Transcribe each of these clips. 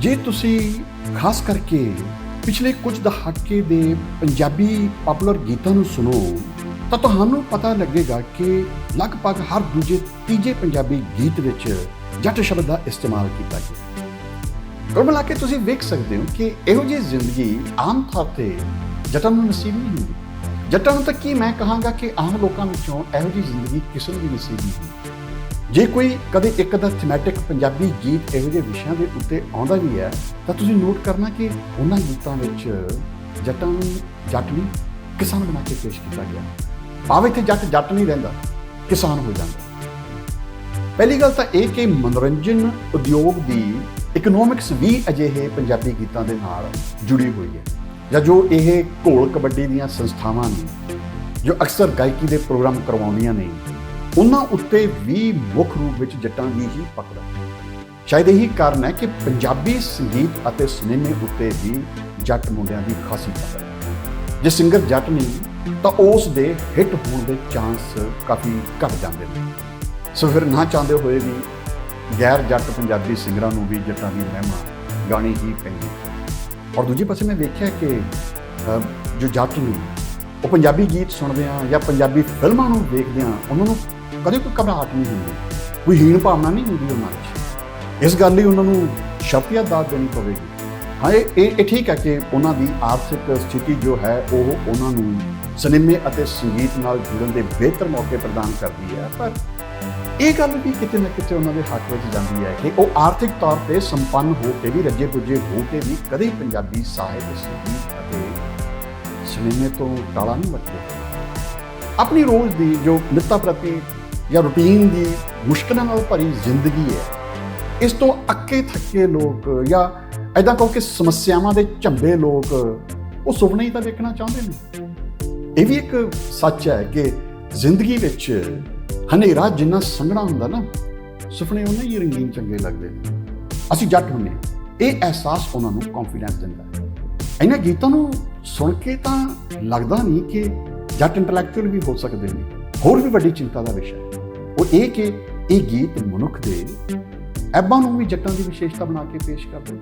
ਜੇ ਤੁਸੀਂ ਖਾਸ ਕਰਕੇ ਪਿਛਲੇ ਕੁਝ ਦਹਾਕੇ ਦੇ ਪੰਜਾਬੀ ਪਪੂਲਰ ਗੀਤਾਂ ਨੂੰ ਸੁਣੋ, ਤਾਂ ਤੁਹਾਨੂੰ ਪਤਾ ਲੱਗੇਗਾ ਕਿ ਲਗਭਗ ਹਰ ਦੂਜੇ, ਤੀਜੇ ਪੰਜਾਬੀ ਗੀਤ ਵਿੱਚ ਜੱਟ ਸ਼ਬਦ ਦਾ ਇਸਤੇਮਾਲ ਕੀਤਾ ਗਿਆ। ਕੁੱਲ ਮਿਲਾ ਕੇ ਤੁਸੀਂ ਵੇਖ ਸਕਦੇ ਹੋ ਕਿ ਇਹੋ ਜਿਹੀ ਜ਼ਿੰਦਗੀ ਆਮ ਤੌਰ ਤੇ ਜੱਟਾਂ ਨੂੰ ਨਸੀਬ ਨਹੀਂ ਹੁੰਦੀ। ਜੱਟਾਂ ਨੂੰ ਤਾਂ ਕੀ ਮੈਂ ਕਹਾਂਗਾ ਕਿ ਆਮ ਲੋਕਾਂ ਵਿੱਚੋਂ ਇਹੋ ਜਿਹੀ ਜ਼ਿੰਦਗੀ ਕਿਸੇ ਨੂੰ ਵੀ ਨਸੀਬ ਨਹੀਂ ਹੁੰਦੀ। ਜੇ ਕੋਈ ਕਦੇ ਇੱਕ ਦਾ ਥੀਮੈਟਿਕ ਪੰਜਾਬੀ ਗੀਤ ਇਹੋ ਜਿਹੇ ਵਿਸ਼ਿਆਂ ਦੇ ਉੱਤੇ ਆਉਂਦਾ ਵੀ ਹੈ, ਤਾਂ ਤੁਸੀਂ ਨੋਟ ਕਰਨਾ ਕਿ ਉਹਨਾਂ ਗੀਤਾਂ ਵਿੱਚ ਜੱਟਾਂ ਨੂੰ ਜੱਟ ਵੀ ਕਿਸਾਨ ਬਣਾ ਕੇ ਪੇਸ਼ ਕੀਤਾ ਗਿਆ। ਭਾਵੇਂ ਇੱਥੇ ਜੱਟ ਜੱਟ ਨਹੀਂ ਰਹਿੰਦਾ, ਕਿਸਾਨ ਹੋ ਜਾਂਦਾ। ਪਹਿਲੀ ਗੱਲ ਤਾਂ ਇਹ ਕਿ ਮਨੋਰੰਜਨ ਉਦਯੋਗ ਦੀ ਇਕਨੋਮਿਕਸ ਵੀ ਅਜਿਹੇ ਪੰਜਾਬੀ ਗੀਤਾਂ ਦੇ ਨਾਲ ਜੁੜੀ ਹੋਈ ਹੈ, ਜਾਂ ਜੋ ਇਹ ਘੋਲ ਕਬੱਡੀ ਦੀਆਂ ਸੰਸਥਾਵਾਂ ਨੇ, ਜੋ ਅਕਸਰ ਗਾਇਕੀ ਦੇ ਪ੍ਰੋਗਰਾਮ ਕਰਵਾਉਂਦੀਆਂ ਨੇ ਉਹਨਾਂ ਉੱਤੇ ਵੀ ਮੁੱਖ ਰੂਪ ਵਿੱਚ ਜੱਟਾਂ ਦੀ ਹੀ ਪਕੜ ਸ਼ਾਇਦ ਇਹੀ ਕਾਰਨ ਹੈ ਕਿ ਪੰਜਾਬੀ ਸੰਗੀਤ ਅਤੇ ਸਿਨੇਮੇ ਉੱਤੇ ਵੀ ਜੱਟ ਮੁੰਡਿਆਂ ਦੀ ਖਾਸੀ ਪਕੜ ਜੇ ਸਿੰਗਰ ਜੱਟ ਨਹੀਂ, ਤਾਂ ਉਸ ਦੇ ਹਿੱਟ ਹੋਣ ਦੇ ਚਾਂਸ ਕਾਫੀ ਘਟ ਜਾਂਦੇ ਨੇ। ਸੋ ਫਿਰ ਨਾ ਚਾਹੁੰਦੇ ਹੋਏ ਵੀ ਗੈਰ ਜੱਟ ਪੰਜਾਬੀ ਸਿੰਗਰਾਂ ਨੂੰ ਵੀ ਜੱਟਾਂ ਦੀ ਮਹਿਮਾ ਗਾਣੀ ਹੀ ਪੈਂਦੀ ਔਰ ਦੂਜੇ ਪਾਸੇ ਮੈਂ ਵੇਖਿਆ ਕਿ ਜੋ ਜੱਟ ਨੇ, ਉਹ ਪੰਜਾਬੀ ਗੀਤ ਸੁਣਦੇ ਆ ਜਾਂ ਪੰਜਾਬੀ ਫਿਲਮਾਂ ਨੂੰ ਦੇਖਦੇ ਆ ਉਹਨਾਂ ਨੂੰ ਕਦੇ ਕੋਈ ਘਬਰਾਹਟ ਨਹੀਂ ਹੁੰਦੀ, ਕੋਈ ਹੀਣ ਭਾਵਨਾ ਨਹੀਂ ਹੁੰਦੀ ਉਹਨਾਂ ਵਿੱਚ। ਇਸ ਗੱਲ ਲਈ ਉਹਨਾਂ ਨੂੰ ਸ਼ਫੀਅਤ ਦਾਤ ਦੇਣੀ ਪਵੇਗੀ। ਹਾਂ, ਇਹ ਇਹ ਠੀਕ ਹੈ ਕਿ ਉਹਨਾਂ ਦੀ ਆਰਥਿਕ ਸਥਿਤੀ ਜੋ ਹੈ, ਉਹ ਉਹਨਾਂ ਨੂੰ ਸਿਨੇਮੇ ਅਤੇ ਸੰਗੀਤ ਨਾਲ ਜੁੜਨ ਦੇ ਬਿਹਤਰ ਮੌਕੇ ਪ੍ਰਦਾਨ ਕਰਦੀ ਹੈ। ਪਰ ਇਹ ਗੱਲ ਵੀ ਕਿਤੇ ਨਾ ਕਿਤੇ ਉਹਨਾਂ ਦੇ ਹੱਕ ਵਿੱਚ ਜਾਂਦੀ ਹੈ ਕਿ ਉਹ ਆਰਥਿਕ ਤੌਰ ਤੇ ਸੰਪੰਨ ਹੋ ਕੇ ਵੀ ਰੱਜੇ ਪੁੱਜੇ ਹੋ ਕੇ ਵੀ ਕਦੇ ਪੰਜਾਬੀ ਸਾਹਿਤ, ਸੰਗੀਤ ਅਤੇ ਸਿਨੇਮੇ ਤੋਂ ਟਾਲਾ ਨਹੀਂ ਵੱਟਦੇ। ਆਪਣੀ ਰੋਜ਼ ਦੀ ਜੋ ਨਿੱਤਾ ਪ੍ਰਤੀ ਜਾਂ ਰੁਟੀਨ ਦੀ ਮੁਸ਼ਕਲਾਂ ਨਾਲ ਭਰੀ ਜ਼ਿੰਦਗੀ ਹੈ। ਇਸ ਤੋਂ ਅੱਕੇ ਥੱਕੇ ਲੋਕ ਜਾਂ ਐਦਾਂ ਕਹੋ ਕਿ ਸਮੱਸਿਆਵਾਂ ਦੇ ਝੰਬੇ ਲੋਕ, ਉਹ ਸੁਪਨੇ ਹੀ ਤਾਂ ਵੇਖਣਾ ਚਾਹੁੰਦੇ ਨੇ। ਇਹ ਵੀ ਇੱਕ ਸੱਚ ਹੈ ਕਿ ਜ਼ਿੰਦਗੀ ਵਿੱਚ ਹਨੇਰਾ ਜਿੰਨਾ ਸੰਘਣਾ ਹੁੰਦਾ ਨਾ, ਸੁਪਨੇ ਉਨੇ ਹੀ ਰੰਗੀਨ ਚੰਗੇ ਲੱਗਦੇ ਨੇ। ਅਸੀਂ ਜੱਟ ਹੁੰਨੇ ਇਹ ਅਹਿਸਾਸ ਉਹਨਾਂ ਨੂੰ ਕੌਨਫੀਡੈਂਸ ਦਿੰਦਾ ਹੈ। ਇਹਨਾਂ ਗੀਤਾਂ ਨੂੰ ਸੁਣ ਕੇ ਤਾਂ ਲੱਗਦਾ ਨਹੀਂ ਕਿ ਜੱਟ ਇੰਟੈਲੈਕਚੁਅਲ ਵੀ ਹੋ ਸਕਦੇ ਨੇ। ਹੋਰ ਵੀ ਵੱਡੀ ਚਿੰਤਾ ਦਾ ਵਿਸ਼ਾ ਹੈ। ਉਹ ਇਹ ਕਿ ਇਹ ਗੀਤ ਮਨੁੱਖ ਦੇ ਐਬਾਂ ਨੂੰ ਵੀ ਜੱਟਾਂ ਦੀ ਵਿਸ਼ੇਸ਼ਤਾ ਬਣਾ ਕੇ ਪੇਸ਼ ਕਰਦੇ ਨੇ।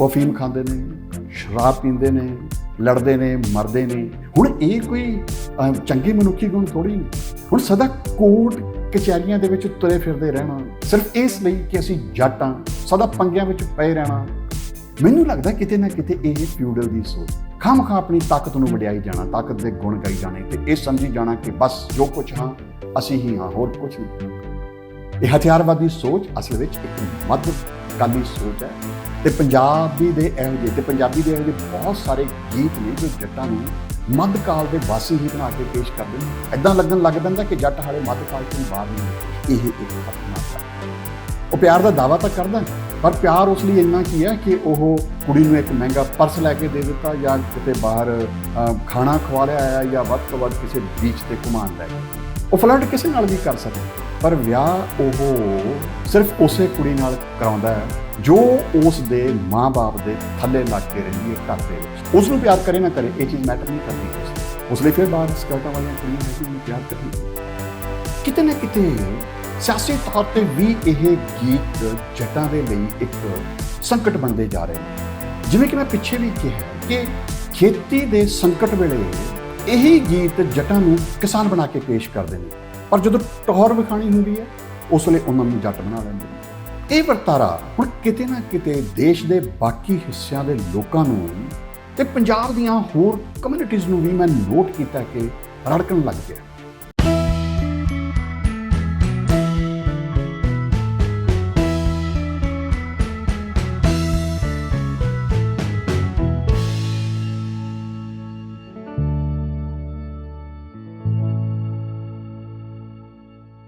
ਉਹ ਅਫੀਮ ਖਾਂਦੇ ਨੇ ਸ਼ਰਾਬ ਪੀਂਦੇ ਨੇ ਲੜਦੇ ਨੇ ਮਰਦੇ ਨੇ। ਹੁਣ ਇਹ ਕੋਈ ਅਹ, ਚੰਗੇ ਮਨੁੱਖੀ ਗੁਣ ਥੋੜੀ ਨਹੀਂ ਹੁਣ ਸਦਾ ਕੋਟ ਕਚਹਿਰੀਆਂ ਦੇ ਵਿੱਚ ਤੁਰੇ ਫਿਰਦੇ ਰਹਿਣਾ ਸਿਰਫ ਇਸ ਲਈ ਕਿ ਅਸੀਂ ਜੱਟਾਂ ਸਦਾ ਪੰਗਿਆਂ ਵਿੱਚ ਪਏ ਰਹਿਣਾ ਮੈਨੂੰ ਲੱਗਦਾ ਕਿਤੇ ਨਾ ਕਿਤੇ ਇਹ ਫਿਊਡਲ ਦੀ ਸੋਚ। ਖਾਮਖਾ ਆਪਣੀ ਤਾਕਤ ਨੂੰ ਵਡਿਆਈ ਜਾਣਾ, ਤਾਕਤ ਦੇ ਗੁਣ ਗਾਈ ਜਾਣੇ ਤੇ ਇਹ ਸਮਝੀ ਜਾਣਾ ਕਿ ਬਸ ਜੋ ਕੁਝ ਹਾਂ, ਅਸੀਂ ਹੀ ਹਾਂ, ਹੋਰ ਕੁਝ ਨਹੀਂ। ਇਹ ਹਥਿਆਰਵਾਦੀ ਸੋਚ ਅਸਲ ਵਿੱਚ ਇੱਕ ਮੱਧ ਕਾਲੀ ਸੋਚ ਹੈ ਤੇ ਪੰਜਾਬੀ ਦੇ ਇਹੋ ਜਿਹੇ ਤੇ ਪੰਜਾਬੀ ਦੇ ਇਹੋ ਜਿਹੇ ਬਹੁਤ ਸਾਰੇ ਗੀਤ ਨੇ ਜੋ ਜੱਟਾਂ ਨੂੰ ਮੱਧਕਾਲ ਦੇ ਵਾਸੀ ਹੀ ਬਣਾ ਕੇ ਪੇਸ਼ ਕਰਦੇ ਨੇ। ਐਦਾਂ ਲੱਗਣ ਲੱਗ ਪੈਂਦਾ ਕਿ ਜੱਟ ਹਾਲੇ ਮੱਧਕਾਲ ਤੋਂ ਬਾਹਰ ਨਹੀਂ ਇਹ ਇੱਕ ਖਤਰਨਾਕ ਉਹ ਪਿਆਰ ਦਾ ਦਾਵਾ ਤਾਂ ਕਰਦਾ ਪਰ ਪਿਆਰ ਉਸ ਲਈ ਇੰਨਾ ਕੀ ਹੈ ਕਿ ਉਹ ਕੁੜੀ ਨੂੰ ਇੱਕ ਮਹਿੰਗਾ ਪਰਸ ਲੈ ਕੇ ਦੇ ਦਿੱਤਾ ਜਾਂ ਕਿਤੇ ਬਾਹਰ ਖਾਣਾ ਖਵਾ ਲਿਆ ਆਇਆ ਜਾਂ ਵੱਧ ਤੋਂ ਵੱਧ ਕਿਸੇ ਬੀਚ ਤੇ ਘੁਮਾਉਣ ਲੈ ਗਿਆ। ਉਹ ਫਲਰਟ ਕਿਸੇ ਨਾਲ ਵੀ ਕਰ ਸਕਦਾ ਪਰ ਵਿਆਹ ਉਹ ਸਿਰਫ ਉਸੇ ਕੁੜੀ ਨਾਲ ਕਰਾਉਂਦਾ ਹੈ, ਜੋ ਉਸ ਦੇ ਮਾਂ-ਬਾਪ ਦੇ ਥੱਲੇ ਲੱਗ ਕੇ ਰਹਿੰਦੀ ਹੈ ਘਰ ਦੇ ਵਿੱਚ। ਉਸ ਨੂੰ ਪਿਆਰ ਕਰੇ ਨਾ ਕਰੇ, ਇਹ ਚੀਜ਼ ਮੈਟਰ ਨਹੀਂ ਕਰਦੀ ਉਸ ਲਈ। ਉਸ ਲਈ ਫਿਰ ਬਾਹਰ ਸਕਰਟਾਂ ਵਾਲੀਆਂ ਕੁੜੀਆਂ ਹੈ ਉਹਨੂੰ ਪਿਆਰ ਕਰਨੀ ਕਿਤੇ ਨਾ ਕਿਤੇ ਸਿਆਸੀ ਤੌਰ ਤੇ ਵੀ ਇਹ ਗੀਤ ਜੱਟਾਂ ਦੇ ਲਈ ਇੱਕ ਸੰਕਟ ਬਣਦੇ ਜਾ ਰਹੇ ਨੇ। ਜਿਵੇਂ ਕਿ ਮੈਂ ਪਿੱਛੇ ਵੀ ਕਿਹਾ ਕਿ ਖੇਤੀ ਦੇ ਸੰਕਟ ਵੇਲੇ ਇਹੀ ਗੀਤ ਜੱਟਾਂ ਨੂੰ ਕਿਸਾਨ ਬਣਾ ਕੇ ਪੇਸ਼ ਕਰਦੇ ਨੇ। ਪਰ ਜਦੋਂ ਟੌਰ ਵਿਖਾਣੀ ਹੁੰਦੀ ਹੈ, ਉਸ ਵੇਲੇ ਉਹਨਾਂ ਨੂੰ ਜੱਟ ਬਣਾ ਲੈਂਦੇ ਨੇ। ਇਹ ਵਰਤਾਰਾ ਹੁਣ ਕਿਤੇ ਨਾ ਕਿਤੇ ਦੇਸ਼ ਦੇ ਬਾਕੀ ਹਿੱਸਿਆਂ ਦੇ ਲੋਕਾਂ ਨੂੰ ਤੇ ਪੰਜਾਬ ਦੀਆਂ ਹੋਰ ਕਮਿਊਨਿਟੀਜ਼ ਨੂੰ ਵੀ ਮੈਂ ਨੋਟ ਕੀਤਾ ਕਿ ਰੜਕਣ ਲੱਗ ਪਿਆ।